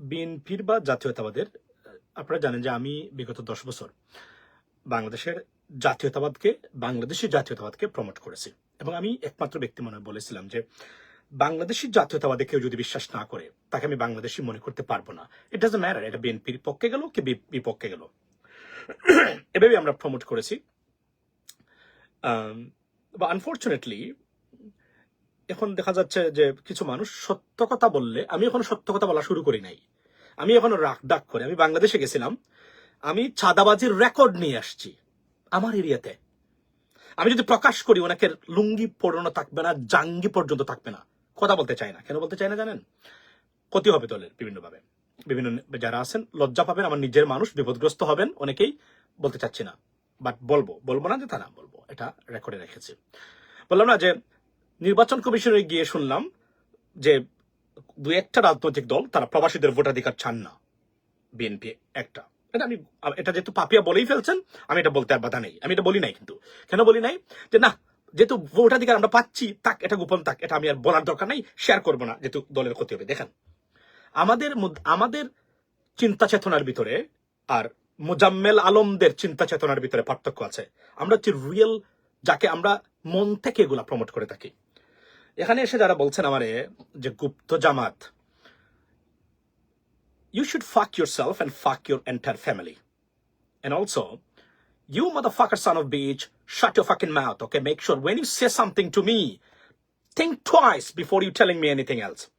বিএনপির বা জাতীয়তাবাদের, আপনারা জানেন যে আমি বিগত দশ বছর বাংলাদেশের জাতীয়তাবাদকে, বাংলাদেশি জাতীয়তাবাদকে প্রমোট করেছি। এবং আমি একমাত্র ব্যক্তি মনে বলেছিলাম যে বাংলাদেশি জাতীয়তাবাদে কেউ যদি বিশ্বাস না করে, তাকে আমি বাংলাদেশি মনে করতে পারব না। ইট ডাজ ম্যাটার এটা বিএনপির পক্ষে গেল কি বিপক্ষে গেল। এভাবে আমরা প্রমোট করেছি। বা আনফর্চুনেটলি এখন দেখা যাচ্ছে যে কিছু মানুষ সত্য কথা বললে, আমি এখন সত্য কথা বলা শুরু করি নাই। আমি এখন রাগ, ডাক করে। আমি বাংলাদেশে গেছিলাম। আমি চাঁদাবাজির রেকর্ড নিয়ে আসছি আমার এরিয়াতে। আমি যদি প্রকাশ করি, ওনাকে লুঙ্গি পড়ানো থাকবে না, জাঙ্গি পর্যন্ত থাকবে না। কথা বলতে চাই না। কেন বলতে চাই না জানেন? ক্ষতি হবে দলের বিভিন্নভাবে। বিভিন্ন যারা আছেন, লজ্জা পাবেন, আমার নিজের মানুষ বিপদগ্রস্ত হবেন, অনেকেই বলতে চাচ্ছি না। বাট বলব। বলব না যে তা না, বলব। এটা রেকর্ডে রেখেছি। বললাম না যে নির্বাচন কমিশনে গিয়ে শুনলাম যে দু একটা রাজনৈতিক দল তারা প্রবাসীদের ভোটাধিকার চান না, বিএনপি একটা। এটা আমি, এটা যেহেতু পাপিয়া বলেই ফেলছেন, আমি এটা বলতে আর বাধা নেই। আমি এটা বলি নাই কিন্তু। কেন বলি নাই? যে না, যেহেতু ভোটাধিকার আমরা পাচ্ছি, তাক, এটা গোপন তাক, এটা আমি আর বলার দরকার নাই শেয়ার করব না, যেহেতু দলের ক্ষতি হবে। দেখেন, আমাদের আমাদের চিন্তা চেতনার ভিতরে আর মোজাম্মেল আলমদের চিন্তা চেতনার ভিতরে পার্থক্য আছে। আমরা হচ্ছে রিয়েল যাকে আমরা মন থেকে এগুলা প্রমোট করে থাকি। এখানে এসে যারা বলছেন আমারে যে গুপ্ত জামাত you should fuck yourself and fuck your entire family. And also, you motherfucker son of bitch, shut your fucking mouth, okay? Make sure when you say something to me, think twice before you telling me anything else.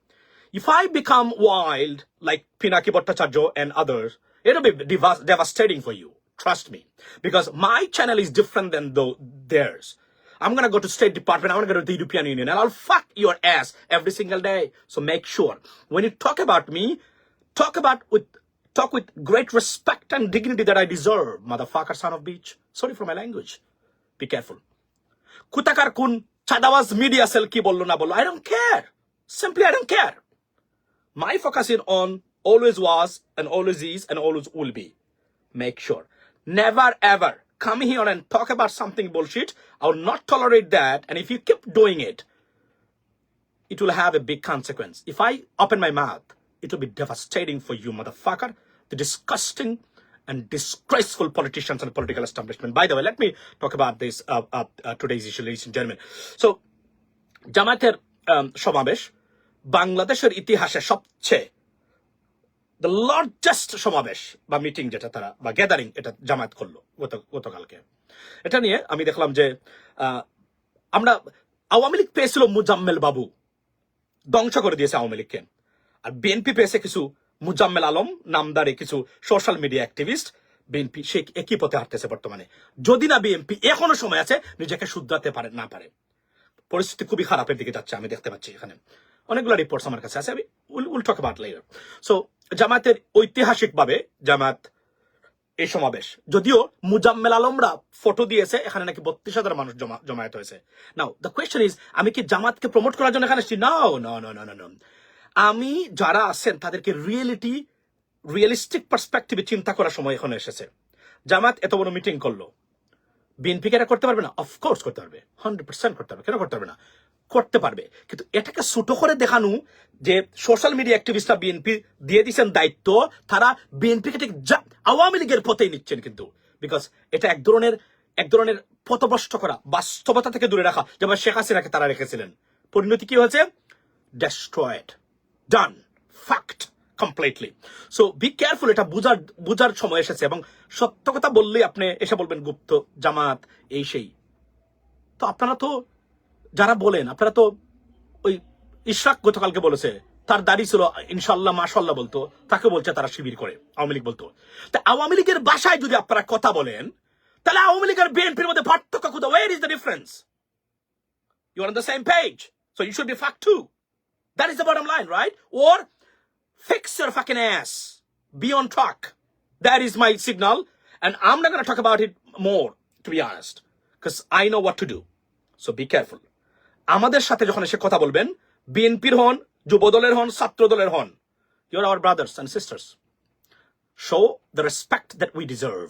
If I become wild like Pinaki Bhattacharya and others, it'll be devas- devastating for you. Trust me. Because my channel is different than tho- theirs. I'm gonna go to State Department, I'm gonna go to the European Union, and I'll fuck your ass every single day. So make sure when you talk about me, talk about with talk with great respect and dignity that I deserve, motherfucker son of bitch. Sorry for my language. Be careful. কুতাকার কোন চাঁদাবাজ media cell কি বললো না বললো I don't care. Simply I don't care. My focus is on always was and always is and always will be. Make sure. Never ever come here and talk about something bullshit. I will not tolerate that. And if you keep doing it, it will have a big consequence. If I open my mouth, it will be devastating for you, motherfucker. The disgusting and disgraceful politicians and political establishment. By the way, let me talk about this uh, uh, uh, today's issue, ladies and gentlemen. So, জামাতের um, সমাবেশ বাংলাদেশের ইতিহাসে সবচেয়ে the largest সমাবেশ বা meeting যেটা তারা, বা গ্যাদারিং এটা জামায়াত করল গতকালকে। এটা নিয়ে আমি দেখলাম যে আমরা আওয়ামী লীগ পেয়েছিল মুজাম্মেল বাবু। ধ্বংস করে দিয়েছে আওয়ামী লীগকে। আর বিএনপি পেয়েছে কিছু মুজাম্মেল আলম, নামদারে কিছু সোশ্যাল মিডিয়া অ্যাক্টিভিস্ট বিএনপি সে একই পথে হাঁটতেছে বর্তমানে। যদি না বিএনপি এখনও সময় আছে, নিজেকে শুধরাতে পারে, না পারে। পরিস্থিতি খুবই খারাপের দিকে যাচ্ছে, আমি দেখতে পাচ্ছি এখানে। অনেকগুলো রিপোর্টস আমার কাছে আছে, আমি উইল টক সো জামাতের ঐতিহাসিকভাবে জামাত এই সমাবেশ। যদিও মুজাম্মেল আলমরা ফটো দিয়েছে, এখানে নাকি বত্রিশ হাজার মানুষ জমা জমায়েত হয়েছে। নাও দ্য কোয়েশ্চেন ইজ আমি কি জামাতকে প্রমোট করার জন্য এখানে এসেছি? Now no no no no আমি যারা আছেন, তাদেরকে রিয়েলিটি রিয়েলিস্টিক পার্সপেক্টিভে চিন্তা করার সময় এখন এসেছে। জামাত এত বড় মিটিং করল। বিএনপি কে করতে পারবে না? অফকোর্স করতে পারবে। হান্ড্রেড পার্সেন্ট করতে পারবে। কেন করতে পারবে না? করতে পারবে। কিন্তু এটাকে ছোট করে দেখানো যে সোশ্যাল মিডিয়া অ্যাক্টিভিস্টরা বিএনপি দিয়ে দিচ্ছেন দায়িত্ব, তারা বিএনপিকে ঠিক আওয়ামী লীগের পথেই নিচ্ছেন কিন্তু। বিকজ এটা এক ধরনের এক ধরনের পথভ্রষ্ট করা, বাস্তবতা থেকে দূরে রাখা, যেমন শেখ হাসিনাকে তারা রেখেছিলেন। পরিণতি কি হয়েছে? Destroyed done fact completely so be careful এটা বুঝার বুঝার সময় এসেছে এবং সত্য কথা বললেই আপনি এসে বলবেন গুপ্ত, জামাত, এই সেই। তো আপনারা তো যারা বলেন আপনারা তো ওই ইশরাক গতকালকে বলেছে তার দাড়ি ছিল ইনশাল্লাহ মাশাল্লাহ বলতো তাকে বলছে তারা শিবির করে আওয়ামী লীগ বলতো তা আওয়ামী লীগের বাসায় যদি আপনারা কথা বলেন তাহলে আওয়ামী লীগের বিএনপির মধ্যে পার্থক্য কোথাও where is the difference you are on the same page so you should be fact to That is the bottom line, right? Or fix your fucking ass. Be on track. That is my signal. And I'm not going to talk about it more, to be honest. Because I know what to do. So be careful. আমাদের সাথে যখন এসে কথা বলবেন, বিএনপির হন যুব দলের হন ছাত্র দলের হন your our brothers and sisters show the respect that we deserve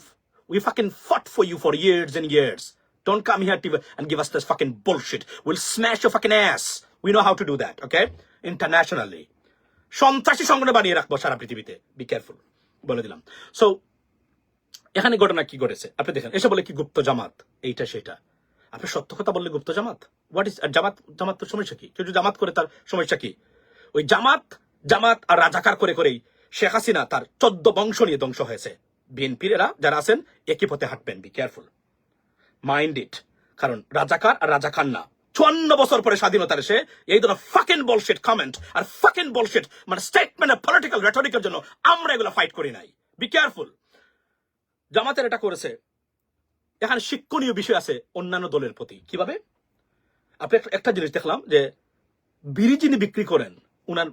we fucking fought for you for years and years don't come here টিভ and give us this fucking bullshit will smash you fucking ass we know how to do that okay internationally সন্ত্রাসী সংগ্রহে বানিয়ে রাখব সারা পৃথিবীতে। Be careful বলে দিলাম। So এখানে ঘটনা কি ঘটেছে? আপনি দেখেন, এসে বলে কি গুপ্ত জামাত, এইটা, সেটা। আপনি সত্য কথা বললে গুপ্ত জামাত? হোয়াট ইজ জামাত জামাত তো সমস্যা কি? কেউ জামাত করে তার সমস্যা কি? ওই জামাত জামাত আর রাজাকার করে করেই শেখ হাসিনা তার চোদ্দ বংশ নিয়ে ধ্বংস হয়েছে। বিএনপির এরা যারা আছেন, একই পথে হাঁটবেন বি কেয়ারফুল মাইন্ড ইট কারণ রাজাকার আর রাজাকার না। চুয়ান্ন বছর পরে স্বাধীনতার এসে এই ধরনের ফাকেন বলশেট কমেন্ট আর ফাকেন বলশেট মানে স্টেটমেন্ট পলিটিক্যাল রেটরিকের জন্য আমরা এগুলো ফাইট করি নাই। বি কেয়ারফুল জামাতের এটা করেছে। এখানে শিক্ষণীয় বিষয় আছে অন্যান্য দলের প্রতি। কীভাবে? আপনি একটা- জিনিস দেখলাম যে বিড়ি যিনি বিক্রি করেন, উনার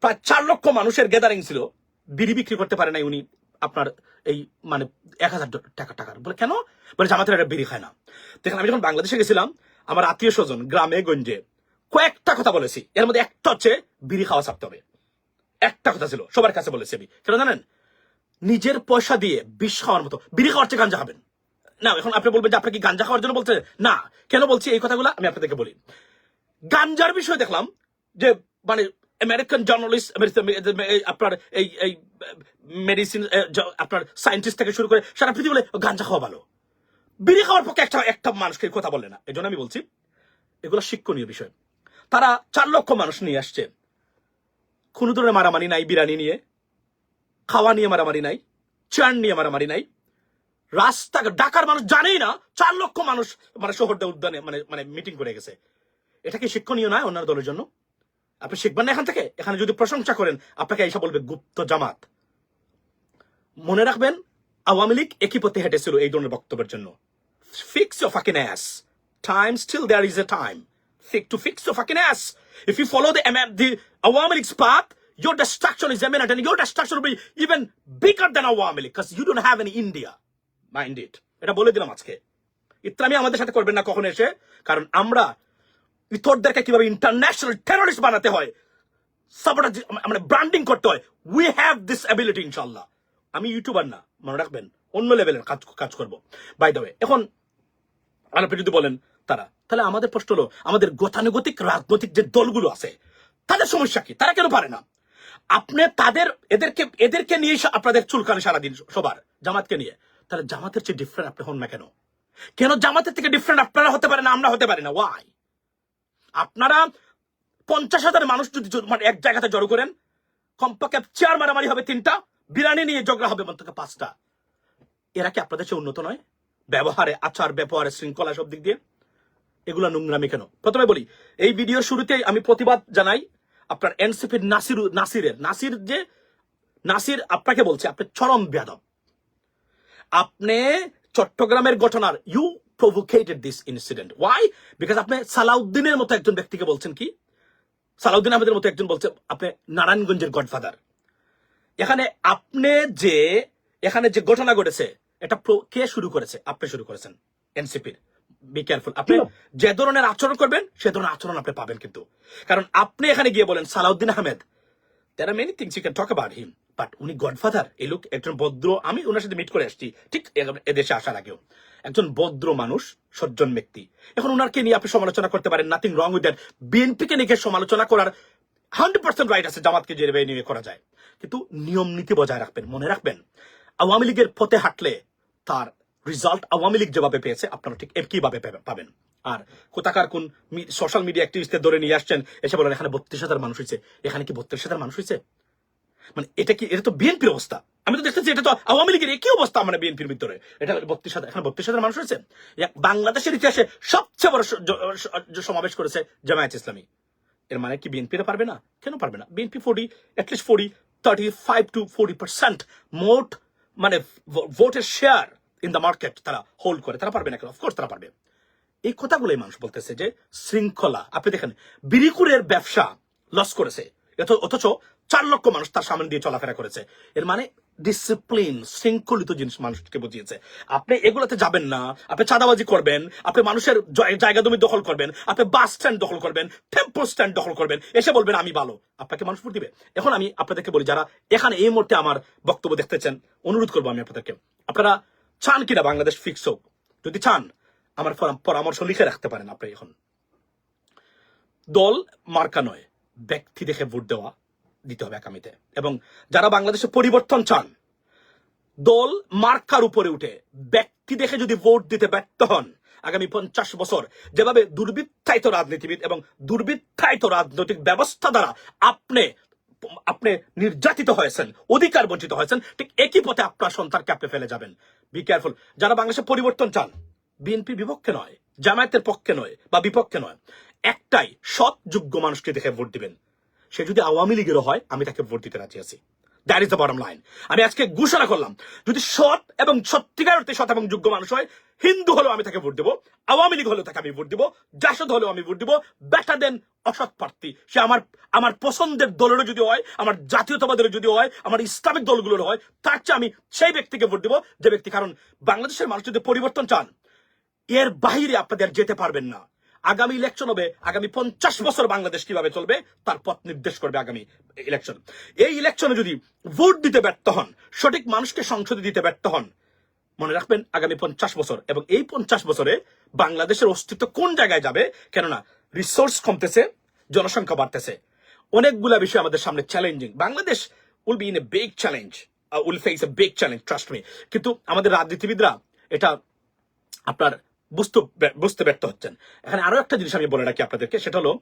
প্রায় চার লক্ষ মানুষের গ্যাদারিং ছিল। বিড়ি বিক্রি করতে পারে নাই উনি আপনার এই মানে এক হাজার টাকা টাকার। বলে, কেন? বলে, জামাতের একটা বিড়ি খায় না। দেখেন, আমি যখন বাংলাদেশে গেছিলাম, আমার আত্মীয় স্বজন গ্রামে, গঞ্জে কয়েকটা কথা বলেছি। এর মধ্যে একটা হচ্ছে বিড়ি খাওয়া ছাড়তে হবে। একটা কথা ছিল, সবার কাছে বলেছি আমি। কেন জানেন? নিজের পয়সা দিয়ে বিষ খাওয়ার মতো। বিড়ি খাওয়ার চেয়ে গাঞ্জা খাবেন। না, এখন আপনি বলবেন যে আপনি কি গাঞ্জা খাওয়ার জন্য বলছেন না। কেন বলছি? এই কথাগুলো আমি আপনাদেরকে বলি। গাঞ্জার বিষয়ে দেখলাম যে মানে আমেরিকান জার্নালিস্ট আপনার এই এই মেডিসিন আপনার সায়েন্টিস্ট থেকে শুরু করে সারা পৃথিবী বলে, গাঞ্জা খাওয়া ভালো। বিড়ি খাওয়ার পক্ষে একটা একটা মানুষকে কথা বললে না। এই আমি বলছি, এগুলো শিক্ষণীয় বিষয়। তারা চার লক্ষ মানুষ নিয়ে আসছে। কোনো ধরনের মারামারি নাই বিরানি নিয়ে। খাওয়া নিয়ে মারামারি নাই। চান নিয়ে মারামারি নাই। রাস্তা ঢাকার মানুষ জানেই না, চার লক্ষ মানুষ মানে শহরদা উদ্যানে মানে মানে মিটিং করে গেছে। এটা কি শিক্ষণীয় নয় অন্যান্য দলের জন্য? আপনি শিখবেন না এখান থেকে? এখানে যদি প্রশংসা করেন, আপনাকে এসে বলবে গুপ্ত জামাত। মনে রাখবেন, আওয়ামী লীগ একই পথে হেঁটেছিল এই ধরনের বক্তব্যের জন্য। Fix your fucking ass time still there is a time to fix your fucking ass if you follow the the Awami League's path, your destruction is imminent and your destruction will be even bigger than Awami League because you don't have any India. It এটা বলে দিলাম আজকে। ইত্রামি আমাদের সাথে করবেন না কখন এসে, কারণ আমরা ইথরদেরকে কীভাবে ইন্টারন্যাশনাল টেররিস্ট বানাতে হয় সাপোর্টার মানে ব্র্যান্ডিং করতে হয় উই হ্যাভ দিস অ্যাবিলিটি ইনশাল্লাহ আমি ইউটিউবার না, মনে রাখবেন, অন্য লেভেলের কাজ কাজ করব। বাই এখন যদি বলেন তারা, তাহলে আমাদের প্রশ্ন হলো, আমাদের গতানুগতিক, রাজনৈতিক যে দলগুলো আছে, তাদের সমস্যা কি? তারা কেন পারে না? আপনি তাদের এদেরকে এদেরকে নিয়ে আপনাদের চুলকানি সারাদিন সবার, জামাতকে নিয়ে। তাহলে জামাতের চেয়ে ডিফারেন্ট আপনি হন না কেন? কেন জামাতের থেকে ডিফারেন্ট আপনারা হতে পারে না, আমরা হতে পারি না? ওয়াই আপনারা পঞ্চাশ হাজার মানুষ যদি মানে এক জায়গাতে জড়ো করেন, কমপক্ষে চেয়ার মারামারি হবে তিনটা বিরানি নিয়ে ঝগড়া হবে অন্তত পাঁচটা। এরা কি আপনাদের চেয়ে উন্নত নয়? ব্যবহারে, আচার, ব্যবহারে, শৃঙ্খলা সব দিক দিয়ে? এগুলো নোংরামি কেন? প্রথমে বলি, এই ভিডিওর শুরুতে আমি প্রতিবাদ জানাই আপনার এনসিপির নাসির নাসিরের। নাসির যে নাসির আপনাকে বলছে, আপনি চরম বেয়াদব। আপনি চট্টগ্রামের ঘটনার you provocated this incident why because আপনি সালাউদ্দিনের মতো একজন ব্যক্তিকে বলছেন কি? সালাউদ্দিন আহমেদের মতো একজন বলছে আপনি নারায়ণগঞ্জের গডফাদার। এখানে আপনি যে এখানে যে ঘটনা ঘটেছে এটা কে শুরু করেছে? আপনি শুরু করেছেন এনসিপির। বি কেয়ারফুল আপনি যে ধরনের আচরণ করবেন সে ধরনের আচরণ আপনি পাবেন কিন্তু। কারণ আপনি এখানে গিয়ে বলেন Salahuddin Ahmed there are many things you can talk about him but উনি গডফাদার, এই লোক একজন ভদ্র, আমি ওনার সাথে মিট করে আসছি, ঠিক এদেশে আসার আগেও। একজন ভদ্র মানুষ, সজ্জন ব্যক্তি। এখন ওনারকে নিয়ে আপনি সমালোচনা করতে পারেন নাথিং রং উইথ দ্যাট বিএনপিকে নিয়ে সমালোচনা করার হান্ড্রেড পার্সেন্ট রাইট আছে, জামাতকে যে নিয়ে করা যায়। কিন্তু নিয়ম নীতি বজায় রাখবেন, মনে রাখবেন, আওয়ামী লীগের পথে হাঁটলে তার রেজাল্ট আওয়ামী লীগ যেভাবে পেয়েছে, আপনারা ঠিক একইভাবে পাবেন। আর কোথাকার কোন সোশ্যাল মিডিয়া অ্যাক্টিভিস্টদের ধরে নিয়ে আসছেন, এসে বলেন, এখানে বত্রিশ হাজার মানুষ হয়েছে এখানে কি বত্রিশ হাজার মানুষ হয়েছে মানে এটা কি, এটা তো বিএনপির অবস্থা। আমি তো দেখতেছি এটা তো আওয়ামী লীগের একই অবস্থা মানে বিএনপির ভিতরে। এটা বত্রিশ হাজার, এখানে বত্রিশ হাজার মানুষ হয়েছে বাংলাদেশের ইতিহাসে সবচেয়ে বড় সমাবেশ করেছে জামায়াত ইসলামী। এর মানে কি বিএনপিরা পারবে না? কেন পারবে না? BNP forty at least forty thirty five to forty percent মোট মানে ভোটের শেয়ার ইন দ্য মার্কেট তারা হোল্ড করে। তারা পারবে না কেন? অফকোর্স তারা পারবে। এই কথাগুলোই মানুষ বলতেছে যে শৃঙ্খলা। আপনি দেখেন বিরিকুরের ব্যবসা লস করেছে অথচ চার লক্ষ মানুষ তার সামনে দিয়ে চলাফেরা করেছে। এর মানে ডিসিপ্লিন শৃঙ্খলিত জিনিস মানুষকে বুঝিয়েছে। আপনি এগুলোতে যাবেন না, আপনি চাঁদাবাজি করবেন, আপনি মানুষের জায়গা জমি দখল করবেন, আপনি বাস স্ট্যান্ড দখল করবেন টেম্পো স্ট্যান্ড দখল করবেন, এসে বলবেন, আমি ভালো। আপনাকে মানুষ ভোট দিবে। এখন আমি আপনাদেরকে বলি, যারা এখানে এই মুহূর্তে আমার বক্তব্য দেখতেছেন, অনুরোধ করব আমি আপনাদেরকে। আপনারা চান কিনা বাংলাদেশ ফিক্স হোক? যদি চান আমার পরামর্শ লিখে রাখতে পারেন আপনি এখন। দল মার্কা নয়, ব্যক্তি দেখে ভোট দেওয়া দিতে হবে আগামীতে। এবং যারা বাংলাদেশে পরিবর্তন চান, দল মার্কার উপরে উঠে ব্যক্তি দেখে যদি ভোট দিতে ব্যর্থ হন, আগামী পঞ্চাশ বছর যেভাবে দুর্বৃত্তায়িত রাজনীতিবিদ এবং দুর্বৃত্তায়িত রাজনৈতিক ব্যবস্থা দ্বারা আপনি আপনি নির্যাতিত হয়েছেন, অধিকার বঞ্চিত হয়েছেন, ঠিক একই পথে আপনার সন্তানকে আপনি ফেলে যাবেন। বি কেয়ারফুল যারা বাংলাদেশে পরিবর্তন চান বিএনপি বিপক্ষে নয়, জামায়াতের পক্ষে নয় বা বিপক্ষে নয়। একটাই সৎ, যোগ্য মানুষকে দেখে ভোট দিবেন। সে যদি আওয়ামী লীগেরও হয়, আমি তাকে ভোট দিতে রাজি আছি। That is the bottom line আমি আজকে ঘোষণা করলাম, যদি সৎ এবং সত্যিকার অর্থে সৎ এবং যোগ্য মানুষ হয়, হিন্দু হলেও আমি তাকে ভোট দেবো, আওয়ামী লীগ হলেও তাকে আমি ভোট দিব, জাসদ হলেও আমি ভোট দিব বেটার দেন অসৎ প্রার্থী। সে আমার আমার পছন্দের দলেরও যদি হয়, আমার জাতীয়তাবাদের যদি হয়, আমার ইসলামিক দলগুলোর হয়, তার চেয়ে আমি সেই ব্যক্তিকে ভোট দিব, যে ব্যক্তি, কারণ বাংলাদেশের মানুষ যদি পরিবর্তন চান এর বাহিরে আপনাদের যেতে পারবেন না। আগামী ইলেকশন হবে, আগামী পঞ্চাশ বছর বাংলাদেশ কীভাবে চলবে, তার পথ নির্দেশ করবে আগামী ইলেকশন এই ইলেকশনে যদি ভোট দিতে ব্যর্থ হন, সঠিক মানুষকে সংসদে দিতে ব্যর্থ হন, মনে রাখবেন আগামী পঞ্চাশ বছর। এবং এই পঞ্চাশ বছরে বাংলাদেশের অস্তিত্ব কোন জায়গায় যাবে? কেননা রিসোর্স কমতেছে, জনসংখ্যা বাড়তেছে। অনেকগুলা বিষয় আমাদের সামনে challenging Bangladesh will be in a big challenge will face a big challenge trust me কিন্তু আমাদের রাজনীতিবিদরা, এটা আপনার বুঝতে বুঝতে ব্যর্থ হচ্ছেন। এখানে আরও একটা জিনিস আমি বলে রাখি আপনাদেরকে, সেটা হলো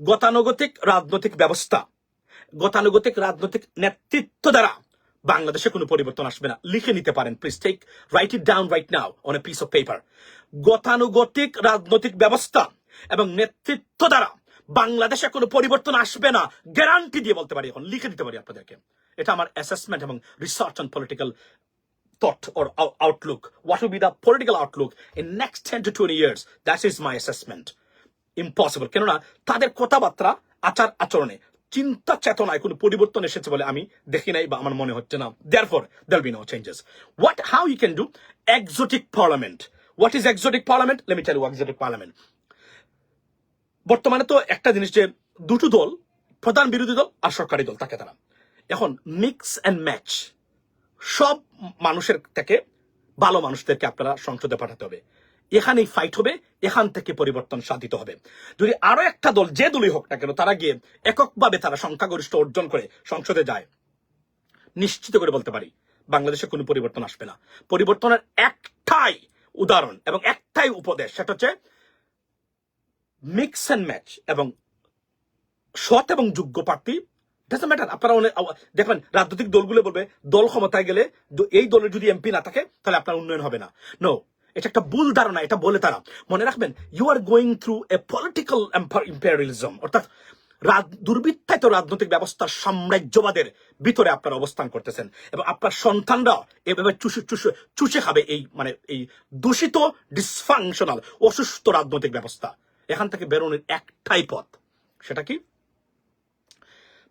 গতানুগতিক রাজনৈতিক ব্যবস্থা। গতানুগতিক রাজনৈতিক নেতৃত্ব দ্বারা বাংলাদেশে কোনো পরিবর্তন আসবে না। লিখে নিতে পারেন please take write it down right now on a piece of paper গতানুগতিক রাজনৈতিক ব্যবস্থা এবং নেতৃত্ব দ্বারা বাংলাদেশে কোনো পরিবর্তন আসবে না। গ্যারান্টি দিয়ে বলতে পারি এখন, লিখে দিতে পারি আপনাদেরকে। এটা আমার অ্যাসেসমেন্ট এবং research on political thought or ou- outlook. What will be the political outlook in next 10 to 20 years? That is my assessment. Impossible. কেননা তাদের কথাবার্তা, আচার আচরণে চিন্তা চেতনায় কোনো পরিবর্তন এসেছে বলে আমি দেখি নাই বা আমার মনে হচ্ছে না therefore they'll be no changes what how you can do exotic parliament what is exotic parliament let me tell you exotic parliament বর্তমানে তো একটা জিনিস যে দুটো দল, প্রধান বিরোধী দল আর সরকারি দল, তাকে তারা এখন মিক্স অ্যান্ড ম্যাচ সব মানুষের থেকে ভালো মানুষদেরকে আপনারা সংসদে পাঠাতে হবে। এখানেই ফাইট হবে, এখান থেকে পরিবর্তন সাধিত হবে। যদি আরও একটা দল, যে দলই হোক না কেন, তারা গিয়ে এককভাবে তারা সংখ্যাগরিষ্ঠ অর্জন করে সংসদে যায়, নিশ্চিত করে বলতে পারি, বাংলাদেশে কোনো পরিবর্তন আসবে না। পরিবর্তনের একটাই উদাহরণ এবং একটাই উপদেশ, সেটা হচ্ছে মিক্স অ্যান্ড ম্যাচ এবং সৎ এবং যোগ্য প্রার্থী ডাজন্ট ম্যাটার আপনারা অনেক দেখবেন রাজনৈতিক দলগুলো বলবে, দল ক্ষমতায় গেলে এই দলের যদি এমপি না থাকে, তাহলে আপনার উন্নয়ন হবে না। নো এটা একটা ভুল ধারণা, এটা বলে তারা। মনে রাখবেন you are going through a political imperialism অর্থাৎ দুর্বৃত্তায়িত রাজনৈতিক ব্যবস্থার সাম্রাজ্যবাদের ভিতরে আপনারা অবস্থান করতেছেন। এবং আপনার সন্তানরা এভাবে চুষে চুষে চুষে খাবে এই মানে এই দূষিত ডিসফাংশনাল অসুস্থ রাজনৈতিক ব্যবস্থা। এখান থেকে বেরোনোর একটাই পথ, সেটা কি?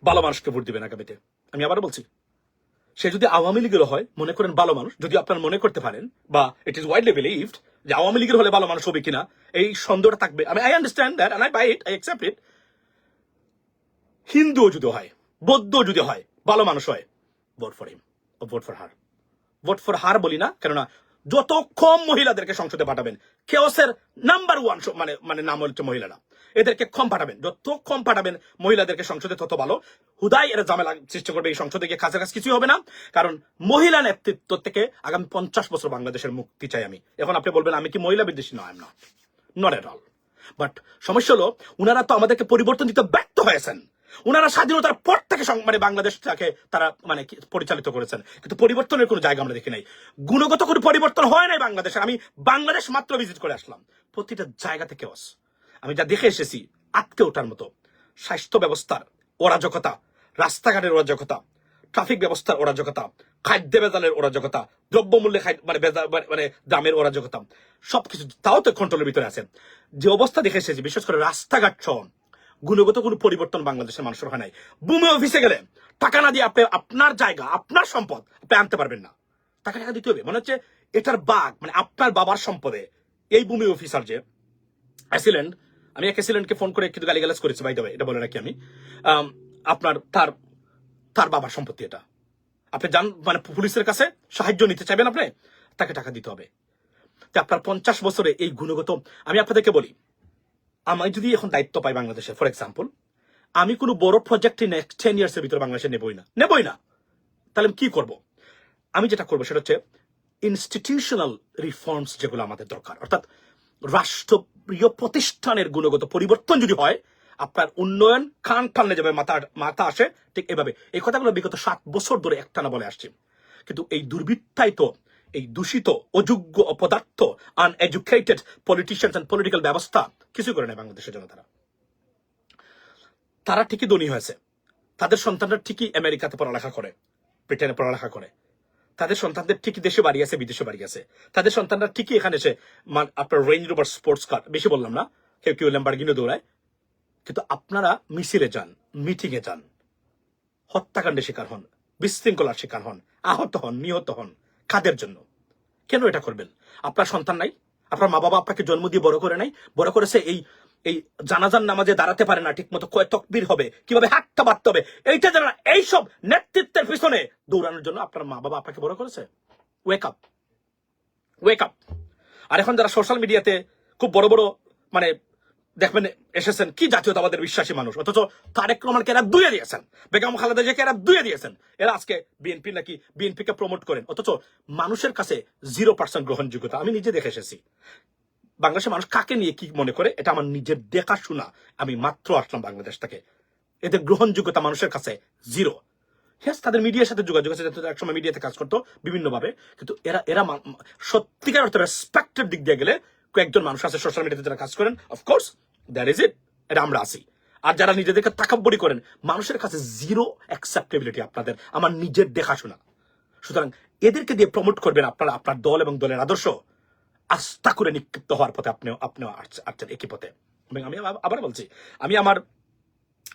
ভালো মানুষকে ভোট দিবেন আগামীতে। আমি আবার বলছি, সে যদি আওয়ামী লীগের হয়, মনে করেন ভালো মানুষ, যদি আপনার মনে করতে পারেন, বা ইট ইজ ওয়াইডলি বিলিভড যে আওয়ামী লীগের হলে ভালো মানুষ হবে কিনা, এই সন্দেহটা থাকবে। আমি I understand that I buy it I accept it হিন্দুও যদি হয় বৌদ্ধ যদি হয় ভালো মানুষ হয় vote for him vote for her vote for her বলি না, কেননা যত কম মহিলাদেরকে সংসদে পাঠাবেন কেওসের নাম্বার ওয়ান মানে মানে নাম হচ্ছে মহিলারা। এদেরকে কম পাঠাবেন। যত কম পাঠাবেন, মহিলাদেরকে সংসদে তত ভালো। হুদাই এরা ঝামেলা সৃষ্টি করবে এই সংসদে গিয়ে কাছে কাছে কিছুই হবে না। কারণ মহিলা নেতৃত্ব থেকে আগামী পঞ্চাশ বছর বাংলাদেশের মুক্তি চাই আমি। এখন আপনি বলবেন, আমি কি মহিলা বিদ্বেষী? নয় not not at all but সমস্যা হলো, উনারা তো আমাদেরকে পরিবর্তন দিতে ব্যর্থ হয়েছেন। উনারা স্বাধীনতার পর থেকে মানে বাংলাদেশটাকে তারা মানে পরিচালিত করেছেন। কিন্তু পরিবর্তনের কোনো জায়গা আমরা দেখি নাই। গুণগত কোনো পরিবর্তন হয় নাই বাংলাদেশে। আমি বাংলাদেশ মাত্র ভিজিট করে আসলাম। প্রতিটা জায়গা থেকে অস আমি যা দেখে এসেছি, আটকে ওঠার মতো। স্বাস্থ্য ব্যবস্থার অরাজকতা, রাস্তাঘাটের অরাজকতা, ট্রাফিক ব্যবস্থার অরাজকতা, খাদ্য বেজালের অরাজকতা, দ্রব্যমূল্যে মানে মানে- মানে দামের অরাজকতা, সবকিছু তাও তো কন্ট্রোলের ভিতরে আছে। যে অবস্থা দেখে এসেছি, বিশেষ করে রাস্তাঘাট সহ গুণগত কোনো পরিবর্তন বাংলাদেশের মানুষের হয় নাই। বুমে অফিসে গেলে টাকা না দিয়ে আপনি, আপনার জায়গা, আপনার সম্পদ আপনি আনতে পারবেন না। টাকা টাকা দিতে হবে, মনে হচ্ছে এটার বাঘ মানে আপনার বাবার সম্পদে। এই ভূমি অফিসার যে, অ্যাসিলেন্ট আমি এক অ্যাসিলেন্টকে ফোন করে কিন্তু গালিগালাজ করেছি ভাই দেবে এটা বলে রাখি আমি। আপনার তার তার বাবার সম্পত্তি এটা। আপনি যান মানে পুলিশের কাছে সাহায্য নিতে চাইবেন আপনি, তাকে টাকা দিতে হবে। তো আপনার পঞ্চাশ বছরে এই গুণগত, আমি আপনাদেরকে বলি, আমি যদি এখন দায়িত্ব পাই বাংলাদেশে ফর এক্সাম্পল আমি কোনো বড় প্রজেক্টই নেক্সট টেন ইয়ার্সের ভিতরে বাংলাদেশে নেবই না। নেবই না। তাহলে আমি কি করব? আমি যেটা করব সেটা হচ্ছে ইনস্টিটিউশনাল রিফর্মস যেগুলো আমাদের দরকার। অর্থাৎ রাষ্ট্রীয় প্রতিষ্ঠানের গুণগত পরিবর্তন যদি হয়, আপনার উন্নয়ন খান টানলে যাবে, মাথা মাথা আসে, ঠিক এভাবে। এই কথাগুলো বিগত সাত বছর ধরে একটানা বলে আসছি। কিন্তু এই দুর্বৃত্তায়িত, এই দূষিত, অযোগ্য, অপদার্থ আনএডুকেটেড পলিটিশিয়ানস অ্যান্ড পলিটিক্যাল ব্যবস্থা কিছু করে নেয় বাংলাদেশের জন্য তারা তারা ঠিকই ধনী হয়েছে। তাদের সন্তানরা ঠিকই আমেরিকাতে পড়ালেখা করে, ব্রিটেনে পড়ালেখা করে। তাদের সন্তানদের ঠিকই দেশে বাড়ি আছে, বিদেশে বাড়ি আছে। তাদের সন্তানরা ঠিকই এখানে এসে আপনার রেঞ্জ রোভার স্পোর্টস কার বেশি বললাম না, কেউ কেউ ল্যাম্বারগিনে দৌড়ায়। কিন্তু আপনারা মিছিলে যান মিটিং এ যান হত্যাকাণ্ডের শিকার হন, বিশৃঙ্খলার শিকার হন, আহত হন, নিহত হন, কাদের জন্য? কেন এটা করবেন? আপনার সন্তান নাই? আপনার মা বাবা আপনাকে জন্ম দিয়ে বড় করে নাই? বড় করেছে এই এই জানাজান নামাজে দাঁড়াতে পারে না ঠিক মতো কয় তকবির হবে, কীভাবে হাতটা বাঁধতে হবে, এইটা জানা এইসব নেতৃত্বের পিছনে দৌড়ানোর জন্য আপনার মা বাবা আপনাকে বড় করেছে। ওয়েক আপ ওয়েক আপ আর এখন যারা সোশ্যাল মিডিয়াতে খুব বড় বড় মানে দেখবেন, এসেছেন, কি জাতীয়তাবাদের বিশ্বাসী মানুষ, অথচ তারেক রহমানকে এরা দুয়ে দিয়েছেন, বেগম খালেদা জিয়াকে এরা দুয়ে দিয়েছেন। এরা আজকে বিএনপি নাকি বিএনপি কে প্রমোট করেন, অথচ মানুষের কাছে জিরো পার্সেন্ট গ্রহণযোগ্যতা, আমি নিজে দেখে এসেছি। বাংলাদেশের মানুষ কাকে নিয়ে কি মনে করে, এটা আমার নিজের দেখাশোনা। আমি মাত্র আসলাম বাংলাদেশ থেকে। এদের গ্রহণযোগ্যতা মানুষের কাছে জিরো হ্যাঁ তাদের মিডিয়ার সাথে যোগাযোগ আছে একসময় মিডিয়াতে কাজ করতো বিভিন্নভাবে। কিন্তু এরা এরা সত্যিকার অর্থে রেসপেক্টের দিক দিয়ে গেলে কয়েকজন মানুষ আছে সোশ্যাল মিডিয়াতে যারা কাজ করেন। অফকোর্স দ্যাট ইজ ইট এটা আমরা আছি। আর যারা নিজেদেরকে তাকাব্বরি করেন, মানুষের কাছে জিরো অ্যাকসেপ্টেবিলিটি আপনাদের, আমার নিজের দেখাশোনা। সুতরাং এদেরকে দিয়ে প্রমোট করবেন আপনারা, আপনার দল এবং দলের আদর্শ। আস্থা করে নিক্ষিপ্ত হওয়ার পথে আপনিও আপনিও আসছে- আসছেন একই পথে। এবং আমি আবার বলছি, আমি আমার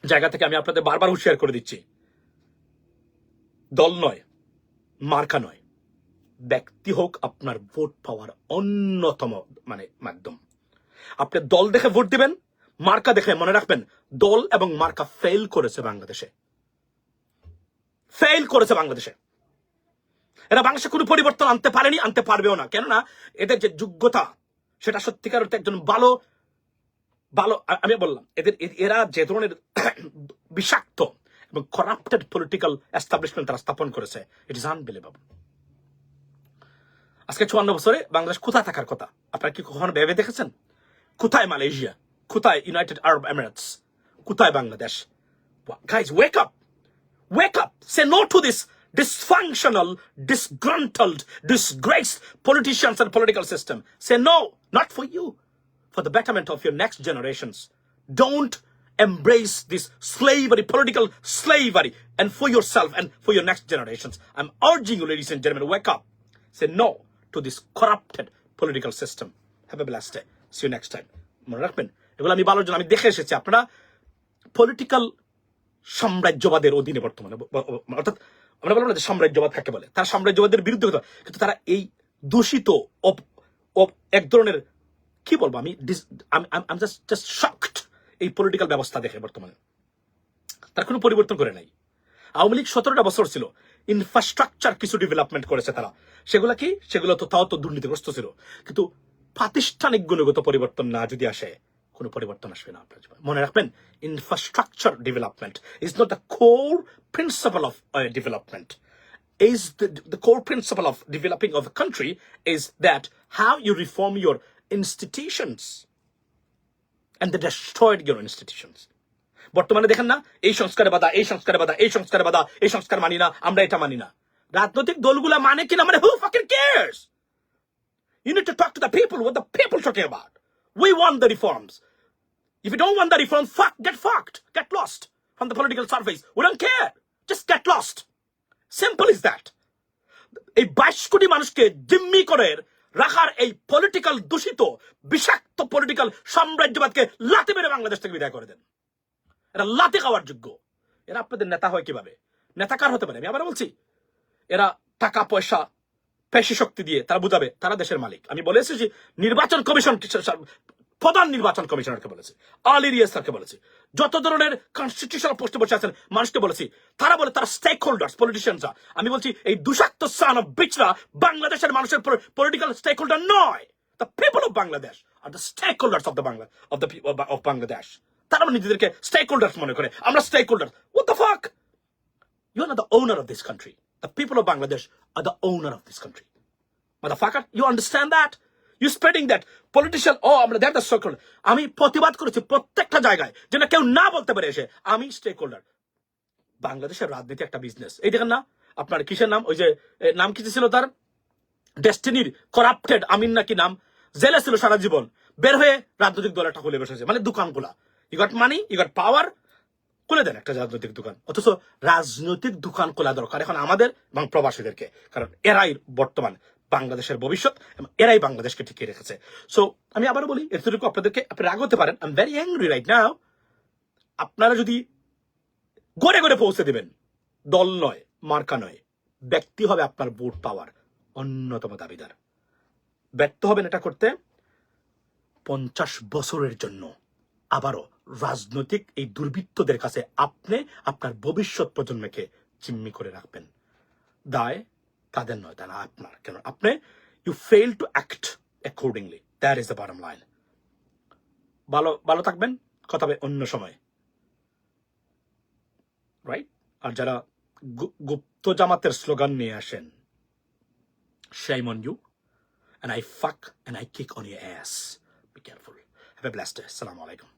জায়গা থেকে আমি আপনাদের বারবার হুঁশিয়ার করে দিচ্ছি। দল নয়, মার্কা নয়, ব্যক্তি হোক আপনার ভোট পাওয়ার অন্যতম মানে মাধ্যম। আপনি দল দেখে ভোট দিবেন, মার্কা দেখে মনে রাখবেন, দল এবং মার্কা ফেল করেছে বাংলাদেশে। ফেল করেছে বাংলাদেশে। এরা বাংলাদেশে কোনো পরিবর্তন আনতে পারেনি, আনতে পারবেও না। কেননা এদের যে যোগ্যতা, সেটা সত্যিকার অর্থে একজন ভালো ভালো আমি বললাম, এদের এরা যে ধরনের বিষাক্ত এবং করাপ্টেড পলিটিক্যাল এস্টাবলিশমেন্ট তারা স্থাপন করেছে ইট ইস আনবিলিভেবল আজকে চুয়ান্ন বছরে বাংলাদেশ কোথায় থাকার কথা? আপনারা কি কখনো ভেবে দেখেছেন? কোথায় মালয়েশিয়া? কোথায় ইউনাইটেড আরব এমিরেটস কোথায় Bangladesh? Guys wake up Wake up. Say no to this dysfunctional, disgruntled, disgraced politicians and political system. Say no, not for you, for the betterment of your next generations. Don't embrace this slavery, political slavery, and for yourself and for your next generations. I'm urging you, ladies and gentlemen, wake up. Say no to this corrupted political system. Have a blessed day. See you next time. মনে রাখবেন এগুলো আমি ভালোর জন্য আমি দেখে এসেছি আপনারা পলিটিক্যাল সাম্রাজ্যবাদের অধীনে বর্তমানে ব- ব- অর্থাৎ আমরা বলব না যে সাম্রাজ্যবাদ কাকে বলে, তারা সাম্রাজ্যবাদের বিরুদ্ধে কথা কিন্তু তারা এই দূষিত এক ধরনের, কি বলব আমি এই পলিটিক্যাল ব্যবস্থা দেখে বর্তমানে। তার কোনো পরিবর্তন করে নাই। আওয়ামী লীগ সতেরোটা বছর ছিল ইনফ্রাস্ট্রাকচার কিছু ডেভেলপমেন্ট করেছে তারা। সেগুলো কি? সেগুলো তো তাও তো দুর্নীতিগ্রস্ত ছিল। কিন্তু প্রাতিষ্ঠানিক গুণগত পরিবর্তন না যদি আসে কোনো পরিবর্তন আসবে না আপনার জীবনে। মনে রাখবেন infrastructure development is not the core principle of development is the, the core principle of developing of a country is that how you reform your institutions and they destroyed your institutions বর্তমানে দেখেন না এই সংস্কারে বাধা এই সংস্কারে বাধা এই সংস্কারে বাধা এই সংস্কার মানি না আমরা এটা মানি না রাজনৈতিক দলগুলা মানে কিনা মানে who fucking cares you need to talk to the people what the people talking about we want the reforms If you don't want the reform, fuck, get fucked. Get lost from the political surface. We don't care. Just get lost. Simple is that. এই বাইশ কোটি মানুষকে জিম্মি করে রাখার এই political দূষিত, বিষাক্ত পলিটিক্যাল সাম্রাজ্যবাদকে লাতে মেরে বাংলাদেশ থেকে বিদায় করে দেন। এরা লাতে খাওয়ার যোগ্য। এরা আপনাদের নেতা হয় কীভাবে? নেতা কার হতে পারে? আমি আবার বলছি, এরা টাকা, পয়সা, পেশি শক্তি দিয়ে তারা বুঝাবে, তারা দেশের মালিক। আমি বলে এসেছি, নির্বাচন কমিশন প্রধান নির্বাচন কমিশনারকে বলেছি, আল ইরিয়াস স্যারকে বলেছি, যত ধরনের কনস্টিটিউশনাল পোস্টে বসে আছেন মানুষকে বলেছি, তারা বলে তারা স্টেক হোল্ডার্স পলিটিশিয়ানরা আমি বলছি, এই দুষাক্ত সান অফ বিচরা বাংলাদেশের মানুষের পলিটিক্যাল স্টেক হোল্ডার নয়। The people of Bangladesh are the stakeholders of the Bangla of the of Bangladesh তারা নিজেদেরকে স্টেক হোল্ডার মনে করে, আমরা stakeholder the fuck? You are not the owner of this country the people of Bangladesh are the owner of this country motherfucker you spreading that politician oh আমরা that the circle আমি প্রতিবাদ করেছি প্রত্যেকটা জায়গায় যেন কেউ না বলতে পারে এসে, আমি স্টেক হোল্ডার বাংলাদেশের রাজনীতি একটা বিজনেস এই দেখেন না, আপনার কিসের নাম? ওই যে নাম কি ছিল তার? ডেস্টিনির করাপ্টেড আমিন নাকি নাম? জেলে ছিল সারা জীবন। বের হয়ে রাজনৈতিক দল একটা খুলে বসেছে মানে দোকানগুলা। You got money you got power খুলে দেন একটা রাজনৈতিক দোকান। অথচ রাজনৈতিক দোকান খোলা দরকার এখন আমাদের এবং প্রবাসীদেরকে। কারণ এরাই বর্তমান বাংলাদেশের ভবিষ্যৎ এবং এরাই বাংলাদেশকে টিকিয়ে রেখেছে। সো আমি আবারও বলি, এতটুকু আপনাদেরকে আপনি রাগ হতে পারেন। I am very angry right now আপনারা যদি গড়ে গড়ে পৌঁছে দেবেন, দল নয়, মার্কা নয়, ব্যক্তি হবে আপনার ভোট পাওয়ার অন্যতম দাবিদার। ব্যর্থ হবেন এটা করতে পঞ্চাশ বছরের জন্য। আবারও রাজনৈতিক এই দুর্বৃত্তদের কাছে আপনি আপনার ভবিষ্যৎ প্রজন্মকে জিম্মি করে রাখবেন। দায় তাদের নয়, তারা আপনার, কেন আপনি you fail to act accordingly that is the bottom line ভালো ভালো থাকবেন, কথা হবে অন্য সময় রাইট আর যারা গুপ্ত জামাতের স্লোগান নিয়ে আসেন on you, and I fuck and I kick on your ass. Be careful. Have a blessed day. Assalamu alaikum.